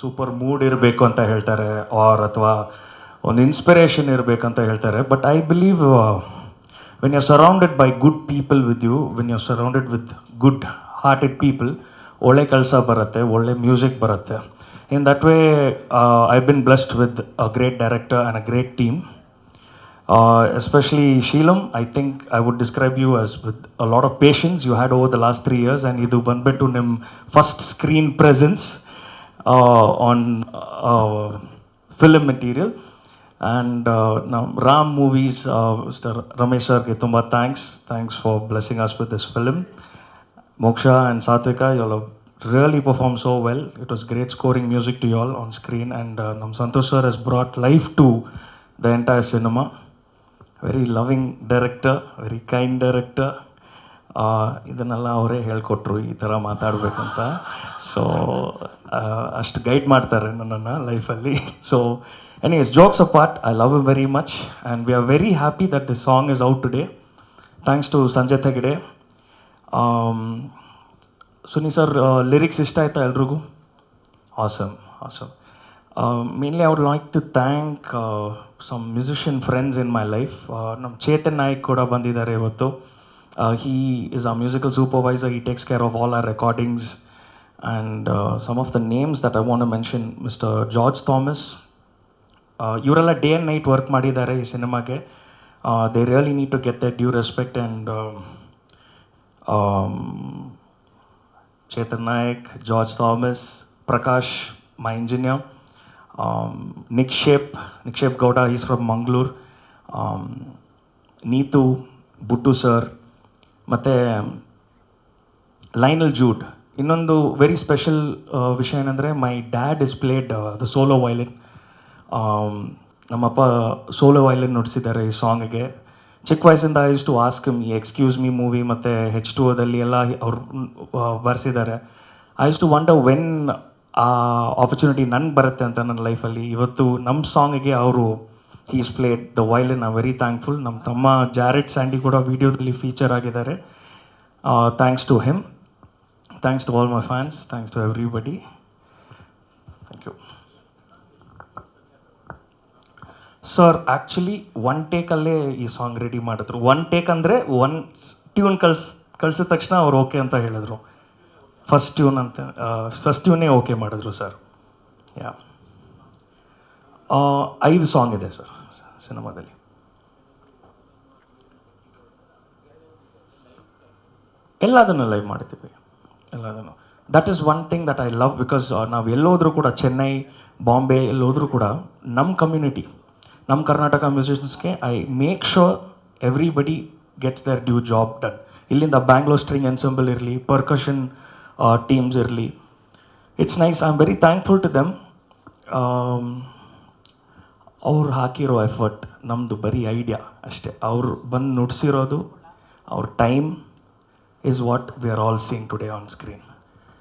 Super mood ಇರಬೇಕು ಅಂತ ಹೇಳ್ತಾರೆ ಆರ್ ಅಥವಾ ಒಂದು ಇನ್ಸ್ಪಿರೇಷನ್ ಇರಬೇಕಂತ ಹೇಳ್ತಾರೆ. But I believe when you're surrounded by good people with you when you're surrounded with good hearted people ಒಳ್ಳೆ ಕೆಲಸ ಬರುತ್ತೆ, ಒಳ್ಳೆ ಮ್ಯೂಸಿಕ್ ಬರುತ್ತೆ. In that way I been blessed with a great director and a great team especially especially I think I would describe you as with a lot of patience you had over the last three years and ಇದು ಬಂದ್ಬಿಟ್ಟು ನಿಮ್ಮ first screen presence Uh, on uh, film material. And uh, now Ram Movies, Mr. Ramesh sir, Ketumba, thanks. Thanks for blessing us with this film. Moksha and Satvika, you all have really performed so well. It was great scoring music to you all on screen, and uh, Nam Santosh sir has brought life to the entire cinema. Very loving director, very kind director, ಇದನ್ನೆಲ್ಲ ಅವರೇ ಹೇಳಿಕೊಟ್ರು ಈ ಥರ ಮಾತಾಡಬೇಕಂತ. So ಅಷ್ಟು guide ಮಾಡ್ತಾರೆ ನನ್ನನ್ನು ಲೈಫಲ್ಲಿ so anyways jokes apart I love you very much and we are very happy that this song is out today thanks to Sanjay ತೆಗಡೆ Suni sir lyrics ಇಷ್ಟ ಆಯ್ತಾ ಎಲ್ರಿಗೂ? ಆಸಮ್ ಆಸಮ್ ಮೇನ್ಲಿ ಅವ್ರು like to thank some musician friends in my life ನಮ್ಮ ಚೇತನ್ ನಾಯಕ್ ಕೂಡ ಬಂದಿದ್ದಾರೆ ಇವತ್ತು. He is a musical supervisor he takes care of all our recordings and some of the names that I want mention mister George Thomas ಇವರೆಲ್ಲ day and night work ಮಾಡಿದ್ದಾರೆ ಈ ಸಿನಿಮಾಗೆ they really need to get the due respect and Chetan Nayak George Thomas, Prakash my engineer Nikshep Nikshep Nikshep is from from Neetu Buttu Neetu, Buttu sir, ಮತ್ತು ಲೈನಲ್ ಜೂಟ್ ಇನ್ನೊಂದು very special ವಿಷಯ ಏನಂದರೆ my dad is played the solo violin ನಮ್ಮಪ್ಪ solo violin ನುಡಿಸಿದ್ದಾರೆ ಈ ಸಾಂಗಿಗೆ ಚಿಕ್ಕ ವಯಸ್ಸಿಂದ I use to ask me excuse me movie ಮತ್ತು ಹೆಚ್ ಟು ಓದಲ್ಲಿ ಎಲ್ಲ ಅವ್ರು ಬರೆಸಿದ್ದಾರೆ. I use to wonder when ಆ ಆಪರ್ಚುನಿಟಿ ನನಗೆ ಬರುತ್ತೆ ಅಂತ ನನ್ನ ಲೈಫಲ್ಲಿ ಇವತ್ತು ನಮ್ಮ ಸಾಂಗಿಗೆ ಅವರು ಈಸ್ ಪ್ಲೇಡ್ ದ ವೈಲಿನ್ ಆ ವೆರಿ ಥ್ಯಾಂಕ್ಫುಲ್ ನಮ್ಮ ತಮ್ಮ ಜಾರೆಟ್ ಸ್ಯಾಂಡಿ ಕೂಡ ವೀಡಿಯೋದಲ್ಲಿ ಫೀಚರ್ ಆಗಿದ್ದಾರೆ. Thanks to him thanks to all my fans thanks to everybody thank you sir actually one ಟೇಕಲ್ಲೇ ಈ ಸಾಂಗ್ ರೆಡಿ ಮಾಡಿದ್ರು. ಒನ್ ಟೇಕ್ ಅಂದರೆ ಒನ್ ಟ್ಯೂನ್ ಕಳ್ಸ್, ಕಳ್ಸಿದ ತಕ್ಷಣ ಅವ್ರು ಓಕೆ ಅಂತ ಹೇಳಿದ್ರು. ಫಸ್ಟ್ ಟ್ಯೂನ್ ಅಂತ ಫಸ್ಟ್ ಟ್ಯೂನೇ ಓಕೆ ಮಾಡಿದ್ರು ಸರ್ ಯಾ ಐದು ಸಾಂಗ್ ಇದೆ ಸರ್ ಸಿನಿಮಾದಲ್ಲಿ ಎಲ್ಲದನ್ನು ಲೈವ್ ಮಾಡ್ತೀವಿ. ಎಲ್ಲದನ್ನು. That is one thing that I love because ನಾವು ಎಲ್ಲೋದ್ರೂ ಕೂಡ ಚೆನ್ನೈ ಬಾಂಬೆ ಎಲ್ಲೋದ್ರೂ ಕೂಡ ನಮ್ಮ ಕಮ್ಯುನಿಟಿ ನಮ್ಮ Karnataka ಮ್ಯೂಸಿಷಿಯನ್ಸ್ಗೆ I make sure everybody gets their due job done ಇಲ್ಲಿಂದ ಬ್ಯಾಂಗ್ಲೋರ್ ಸ್ಟ್ರಿಂಗ್ ಎನ್ಸೆಂಬಲ್ ಇರಲಿ ಪರ್ಕಷನ್ ಟೀಮ್ಸ್ ಇರಲಿ. It's nice I am very thankful to them ಅವ್ರು ಹಾಕಿರೋ ಎಫರ್ಟ್ ನಮ್ಮದು ಬರೀ ಐಡಿಯಾ ಅಷ್ಟೇ. ಅವರು ಬಂದು ನುಡಿಸಿರೋದು, ಅವ್ರ time is what we are all seen today on screen